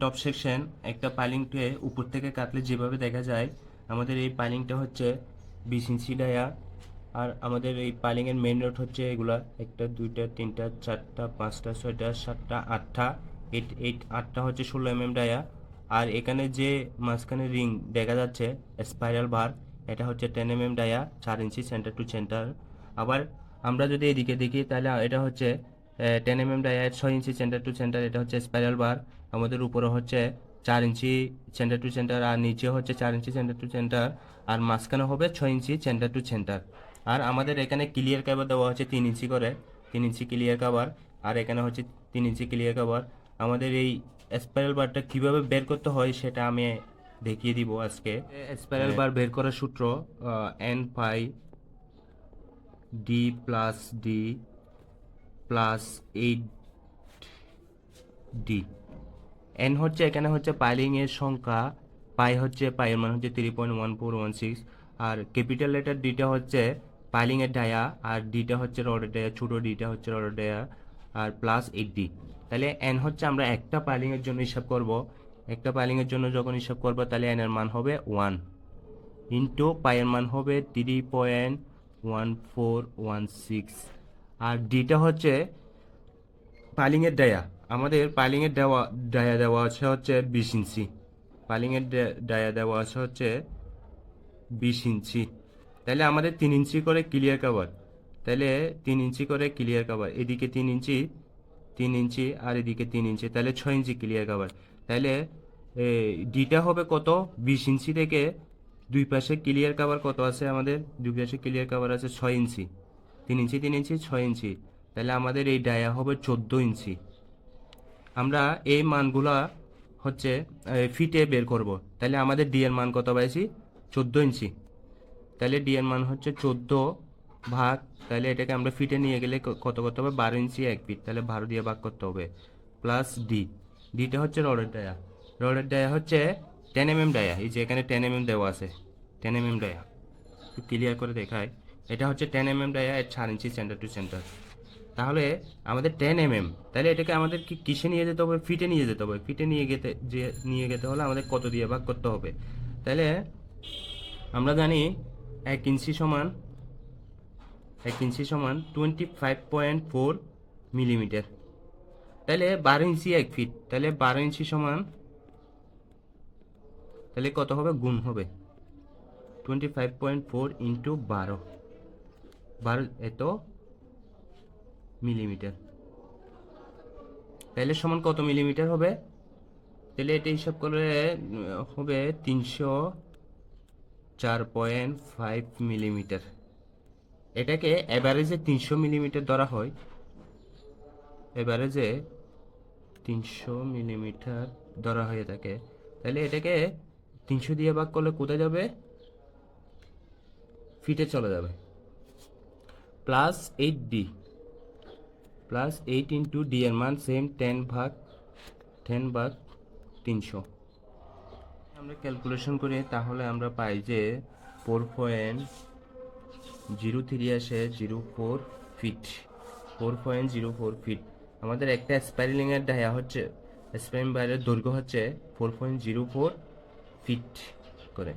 Top section একটা পাইলিংকে উপর থেকে কাটলে যেভাবে দেখা যায়, আমাদের এই পাইলিংটা হচ্ছে বিশ ইঞ্চি ডায়া, আর আমাদের এই পাইলিংয়ের মেন রোড হচ্ছে এগুলা, একটা, দুইটা, তিনটা, চারটা, পাঁচটা, ছয়টা, সাতটা, আটটা এইট এইট আটটা হচ্ছে ষোলো এম এম ডায়া, আর এখানে যে মাঝখানে রিং দেখা যাচ্ছে স্পাইরাল বার এটা হচ্ছে টেন এম এম ডায়া, চার ইঞ্চি সেন্টার টু সেন্টার আবার আমরা যদি এদিকে দেখি, তাহলে এটা হচ্ছে টেন এম এম ডায়ার ছয় ইঞ্চি সেন্টার টু সেন্টার এটা হচ্ছে স্পাইরাল বার আমাদের উপরে হচ্ছে চার ইঞ্চি সেন্টার টু সেন্টার আর নিচে হচ্ছে চার ইঞ্চি সেন্টার টু সেন্টার আর মাঝখানে হবে ছয় ইঞ্চি সেন্টার টু সেন্টার আর আমাদের এখানে ক্লিয়ার কাভার দেওয়া হচ্ছে তিন ইঞ্চি করে, তিন ইঞ্চি ক্লিয়ার কাভার আর এখানে হচ্ছে তিন ইঞ্চি ক্লিয়ার কাভার আমাদের এই স্পাইরাল বারটা কীভাবে বের করতে হয় সেটা আমি দেখিয়ে দিব আজকে। স্পাইরাল বার বের করার সূত্র N pi D plus D plus eight D N হচ্ছে এখানে হচ্ছে পাইলিং এর সংখ্যা, পাই হচ্ছে পাইয়ের মান হচ্ছে three point one four one six আর ক্যাপিটাল লেটার ডিটা হচ্ছে পাইলিং এর ডায়া, আর ডিটা হচ্ছে রডের ডায়া, ছোটো ডিটা হচ্ছে রডের ডায়া, আর প্লাস এইট ডি তাহলে এন হচ্ছে আমরা একটা পাইলিং এর জন্য হিসাব করব। একটা পাইলিং এর জন্য যখন হিসাব করব, তাহলে এন এর মান হবে ওয়ান ইন্টু পাইয়ের মান হবে three point one four one six আর ডিটা হচ্ছে পালিংয়ের ডায়া। আমাদের পালিংয়ের দেওয়া, ডায়া দেওয়া আছে হচ্ছে বিশ ইঞ্চি। পালিংয়ের ডা- ডায়া দেওয়া আছে হচ্ছে বিশ ইঞ্চি। তাহলে আমাদের তিন ইঞ্চি করে ক্লিয়ার কাভার তাহলে তিন ইঞ্চি করে ক্লিয়ার কাভার এদিকে তিন ইঞ্চি তিন ইঞ্চি আর এদিকে তিন ইঞ্চি। তাহলে ছয় ইঞ্চি ক্লিয়ার কাভার তাহলে ডিটা হবে কত? বিশ ইঞ্চি থেকে দুই পাশে ক্লিয়ার কাভার কত আছে আমাদের? দুই পাশে ক্লিয়ার কাভার আছে ছয় ইঞ্চি। তিন ইঞ্চি তিন ইঞ্চি, ছয় ইঞ্চি। তাহলে আমাদের এই ডায়া হবে চোদ্দ ইঞ্চি। আমরা এই মানগুলা হচ্ছে ফিটে বের করব। তাহলে আমাদের ডি এর মান কত পাইছি? চোদ্দ ইঞ্চি। তাহলে ডি এর মান হচ্ছে চোদ্দ ভাগ, তাহলে এটাকে আমরা ফিটে নিয়ে গেলে কত করতে হবে? বারো ইঞ্চি এক ফিট। তাহলে বারো দিয়ে ভাগ করতে হবে, প্লাস ডি। ডিটা হচ্ছে রডের ডায়া। রডের ডায়া হচ্ছে টেন এম এম ডায়া। এই যে এখানে টেন এম এম দেওয়া আছে, ten M M dia. Clear করে দেখায় এটা হচ্ছে টেন এম এম ডায়া এর চার ইঞ্চি সেন্টার টু সেন্টার তাহলে আমাদের টেন এম এম তাহলে এটাকে আমাদের কি কিসে নিয়ে যেতে হবে? ফিটে নিয়ে যেতে হবে। ফিটে নিয়ে যেতে যে নিয়ে যেতে হলে আমাদের কত দিয়ে ভাগ করতে হবে। তাহলে আমরা জানি এক ইঞ্চি সমান, এক ইঞ্চি সমান twenty five point four millimetre তাহলে বারো ইঞ্চি এক ফিট তাহলে বারো ইঞ্চি সমান, তাহলে কত হবে? গুণ হবে। Twenty five point four into বারো। বারো এত মিলিমিটার। তাহলে সমান কত মিলিমিটার হবে? তাহলে এটা হিসাব করলে হবে তিনশো চার পয়েন্ট ফাইভ মিলিমিটার। এটাকে অ্যাভারেজে তিনশো মিলিমিটার ধরা হয়। অ্যাভারেজে তিনশো মিলিমিটার ধরা হয়ে থাকে। তাহলে এটাকে তিনশো দিয়ে ভাগ করলে কোথায় যাবে? ফিটে চলে যাবে। Plus eight D, plus eight into D এর মান সেম টেন ভাগ টেন ভাগ তিনশো। আমরা ক্যালকুলেশন করি, তাহলে আমরা পাই যে ফোর পয়েন্ট জিরো থ্রি আসে zero four feet. Four point zero four feet. আমাদের একটা স্পাইরিলিংয়ের ডায়া হচ্ছে স্পাইরিং বাইরের দৈর্ঘ্য হচ্ছে four point zero four feet করে।